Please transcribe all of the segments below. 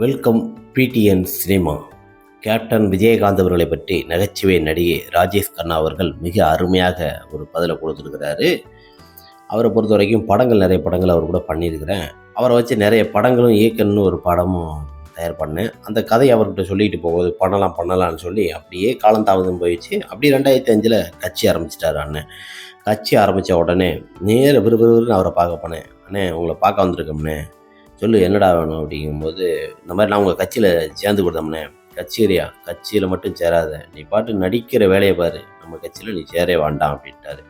Welcome PTN cinema. Captain Vijayakanth அவர்களை பற்றி நகைச்சுவை நடிகை ராஜேஷ் கண்ணா அவர்கள் மிக அருமையாக ஒரு பதிலை கொடுத்துருக்கிறாரு. அவரை பொறுத்த வரைக்கும் படங்கள் நிறைய படங்கள் அவர் கூட பண்ணியிருக்கிறேன். அவரை வச்சு நிறைய படங்களும் இயக்கணும்னு ஒரு படமும் தயார் பண்ணேன். அந்த கதையை அவர்கிட்ட சொல்லிட்டு போகும்போது பண்ணலாம் பண்ணலாம்னு சொல்லி அப்படியே காலம் தாமதம் போயிடுச்சு. அப்படி ரெண்டாயிரத்தி அஞ்சில் கட்சி ஆரம்பிச்சிட்டாரு அண்ணன். கட்சி ஆரம்பித்த உடனே நேர விறுவிறுன்னு அவரை பார்க்க போனேன். அண்ணே உங்களை பார்க்க வந்திருக்கோம்ண்ணே சொல்லு என்னடா வேணும்? அப்படிங்கும்போது இந்த மாதிரி நான் உங்கள் கட்சியில் சேர்ந்து கொடுத்தோம்னே கச்சேரியா? கட்சியில் மட்டும் சேராத. நீ பாட்டு நடிக்கிற வேலையை பாரு. நம்ம கட்சியில் நீ சேரவே வேண்டாம் அப்படின்ட்டாரு.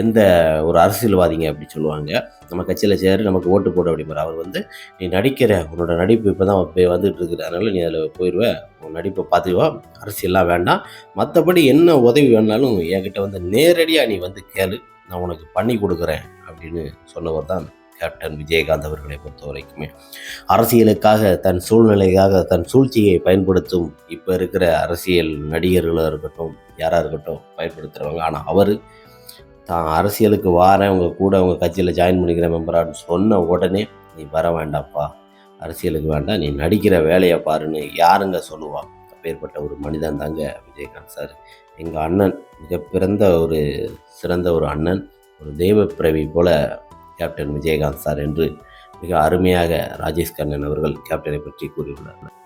எந்த ஒரு அரசியல்வாதிங்க அப்படி சொல்லுவாங்க. நம்ம கட்சியில் சேரு நமக்கு ஓட்டு போடு அப்படிம்பாரு. அவர் வந்து நீ நடிக்கிற உன்னோட நடிப்பு இப்போ தான் வந்துட்டு இருக்குது. அதனால் நீ அதில் போயிடுவ உன் நடிப்பை பார்த்துக்குவா அரசியல்லாம் வேண்டாம். மற்றபடி என்ன உதவி வேணாலும் என்கிட்ட வந்து நேரடியாக நீ வந்து கேளு. நான் உனக்கு பண்ணி கொடுக்குறேன் அப்படின்னு சொன்னவர் தான் கேப்டன் விஜயகாந்த் அவர்களை பொறுத்த வரைக்குமே. அரசியலுக்காக தன் சூழ்நிலைக்காக தன் சூழ்ச்சியை பயன்படுத்தும் இப்போ இருக்கிற அரசியல் நடிகர்களாக இருக்கட்டும் யாராக இருக்கட்டும் பயன்படுத்துகிறவங்க ஆனால் அவர் தான் அரசியலுக்கு வாரேன் உங்கள் கூட உங்கள் கட்சியில் ஜாயின் பண்ணிக்கிற மெம்பரான்னு சொன்ன உடனே நீ வர வேண்டாம்ப்பா. அரசியலுக்கு வேண்டாம். நீ நடிக்கிற வேலையை பாருன்னு யாருங்க சொல்லுவா? அப்பேற்பட்ட ஒரு மனிதன் தாங்க விஜயகாந்த் சார். எங்கள் அண்ணன் மிக பிறந்த ஒரு சிறந்த ஒரு அண்ணன் ஒரு தெய்வ பிறவி போல கேப்டன் விஜயகாந்த் சார் என்று மிக அருமையாக ராஜேஷ் கண்ணன் அவர்கள் கேப்டனை பற்றி கூறியுள்ளார்